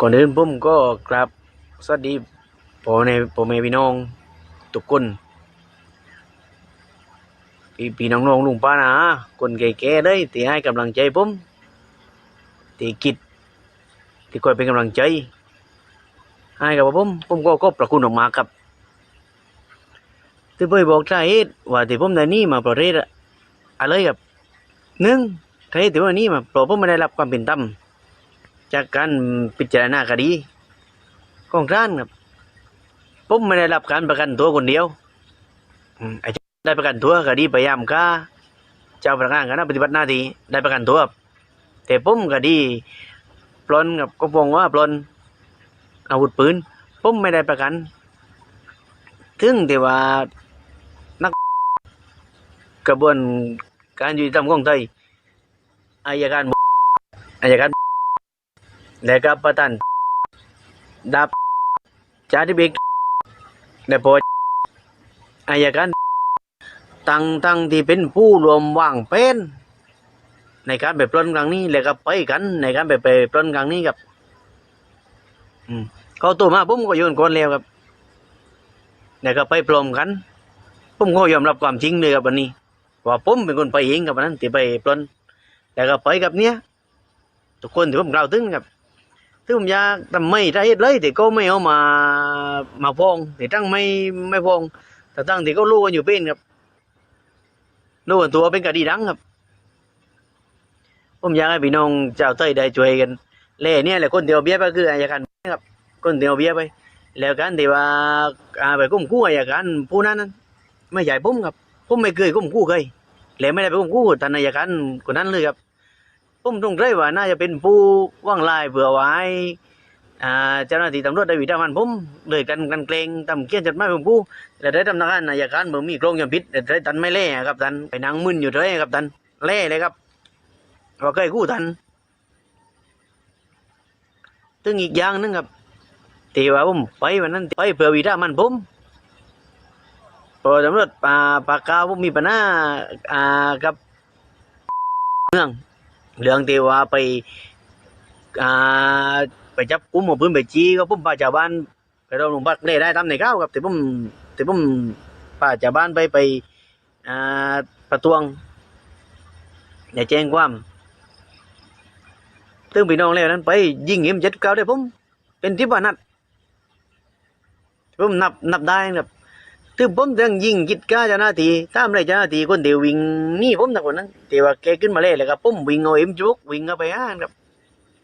ก่อนอื่นผมก็กราบสวัสดีพ่อในพ่อแม่พี่น้องทุกคนพี่พี่น้องๆลุงป้านะคนแก่ๆเลยที่ให้กำลังใจผมที่คิดที่คอยเป็นกำลังใจ ให้กับผมผมก็ก็ประคุณออกมาครับที่เพื่อบอกสาเหตุว่าที่ผมได้นี่มาประเทศอะไรครับหนึ่งสาเหตุที่ว่านี่มาเพราะผมไม่ได้รับความเป็นธรรม จากการพิจารณาคดีของศาลครับผมไม่ได้รับการประกันตัวคนเดียวอืมไอ้เจ้าได้ประกันตัวคดีพยายามฆ่าเจ้าพนักงานคณะปฏิบัติหน้าที่ได้ประกันตัวครับแต่ผมคดีปล้นกับก็พงว่าปล้นอาวุธปืนผมไม่ได้ประกัน ถึงแต่ว่านักกระบวนการยุติธรรมของไทยอายการอายการ และก็ประธานดับจาธิบิกและพออายการตั้งตั้งที่เป็นผู้รวมวางเป็น ในการไปปล้นครั้งนี้และก็ไปกัน ในการไปไปปล้นครั้งนี้ครับอืมเขาตัวมาผมก็โยนคนแล้วครับแล้วก็ไปปลอมกันผมก็ยอมรับความจริงเลยครับวันนี้ ว่าผมเป็นคนไปเองกับวันนั้นที่ไปปล้นแล้วก็ไปกับเนี้ยทุกคนที่ผมกล่าวถึงครับ ถึงผมอยากทำไม่ได้เลยแต่ก็ไม่เอามามาฟ้องแต่ตั้งไม่ไม่ฟ้อง แต่ตั้งที่ก็รู้กันอยู่เป็นครับรู้กันตัวเป็นคดีดังครับ ผมอยากให้พี่น้องเจ้าวเต้ยได้ช่วยกันเล่เนี่ยแหละคนเดียวเบี้ยไปคืออายการครับ คนเดียวเบี้ยไป แล้วกันที่ว่าไปกุ้มกู้อายการผู้นั้นนั้นไม่ใช่ผมครับผมไม่เคยกุ้มกู้เคยแล้วไม่ได้ไปกุ้มกู้ท่านอายการคนนั้นเลยครับ ผมตรงใจว่าน่าจะเป็นผู้ว่างลายเผื่อไว้อ่าเจ้าหน้าที่ตำรวจได้วิจารณ์ผมเลยกันกันเกรงทำเกี้ยนจดหมายผมผู้แต่ได้ทำนักงานนายการเมื่อมีโครงยมพิษแต่ได้ตันไม่เล่ครับตันไปนั่งมึนอยู่เลยครับตันเล่เลยครับว่าเคยกู้ตันตึงอีกอย่างหนึงครับที่ว่าผมไปวันนั้นไปเผื่อวิจารณ์ผมพอตำรวจป่าปากกาผมมีปัญหาอ่ากับเมือง เรื่องที่ว่าไปอ่าไปจับกุมเอาปืนไปจี้ก็ผมพาชาวบ้านไปเราลงพักได้ได้ตาในข้าวครับแต่ผมแต่ผมพาชาวบ้านไปไปอ่าประท้วงอย่าแจ้งความตึงพี่น้องแล้วนั้นไปยิงเอ็มเจ็ดเก้าได้ผมเป็นที่บ้านัดผมนับนับได้ครับ ถึงผมยังยิงกิดก้าเจ้าหน้าที่ตามไรเจ้าหน้าที่คนเดียววิ่งหนี่ผมทั้งคนนั้นแต่ว่าแกขึ้นมาเลยแล้วครับผมวิ่งเอาเอ็มจุกวิ่งเข้าไปอ่านครับ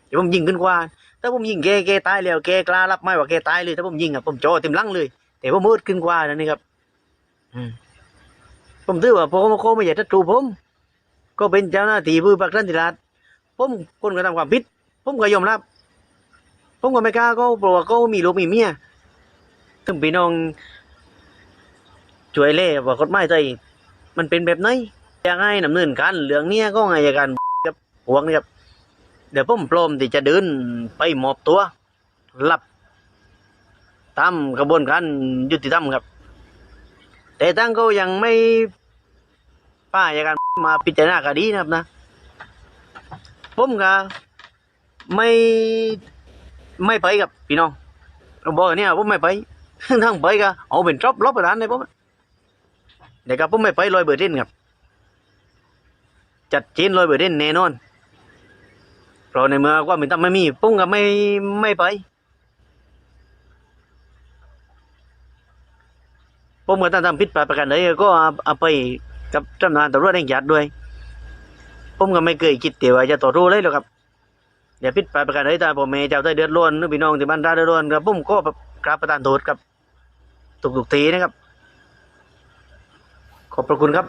แต่ผมยิงขึ้นกว่าถ้าผมยิงแกแกตายแล้วแกกล้ารับไหมว่าแกตายเลยถ้าผมยิงอะผมจ่อเต็มลังเลย แต่ผมมืดขึ้นกว่านั่นนี่ครับผมถือว่าผมเขาไม่อยากจะตรูผม ก็เป็นเจ้าหน้าที่ผู้ปักรันติราชผมคนกระทำความผิด ผมก็ยอมรับ ผมก็ไม่กล้าก็เพราะว่าเขามีลูกมีเมียถึงพี่น้อง ช่วยเล่ว่ากฎหมายไทยมันเป็นแบบไหนอยากให้ดำเนินการเรื่องเนี้ยก็ไงายการกับพวกนี้ครับเดี๋ยวผมพร้อมที่จะเดินไปมอบตัวรับตามกระบวนการยุติธรรมครับ แต่ตั้งเขายังไม่ป้าอย่างการมาพิจารณาคดีนะครับนะผมก็ไม่ไม่ไปกับพี่น้องเราบอกอย่างนี้ผมไม่ไปทั้งไปก็เอาเป็นจอบลบประธานเลยผม เดี๋ยวก็ผมไม่ไปลอยเบอร์เดนครับ จัดเจนลอยเบอร์เดนแน่นอนเพราะในเมื่อความเป็นธรรมไม่มีผมก็ไม่ไม่ไปผมก็ตั้งทำผิดประกันเลยก็เอาเอาไปกับเจ้าหน้าที่ตำรวจแห่งชาติด้วย ผมก็ไม่เคยคิดเดี๋ยวจะต่อรู้เลยหรอกครับอย่าผิดประกันเลยถ้าผมแม่เจ้าได้เดือดร้อนหรือพี่น้องที่บ้านได้เดือดร้อนครับผมก็กราบประทานโทษครับทุกๆทีนะครับ ขอบพระคุณครับ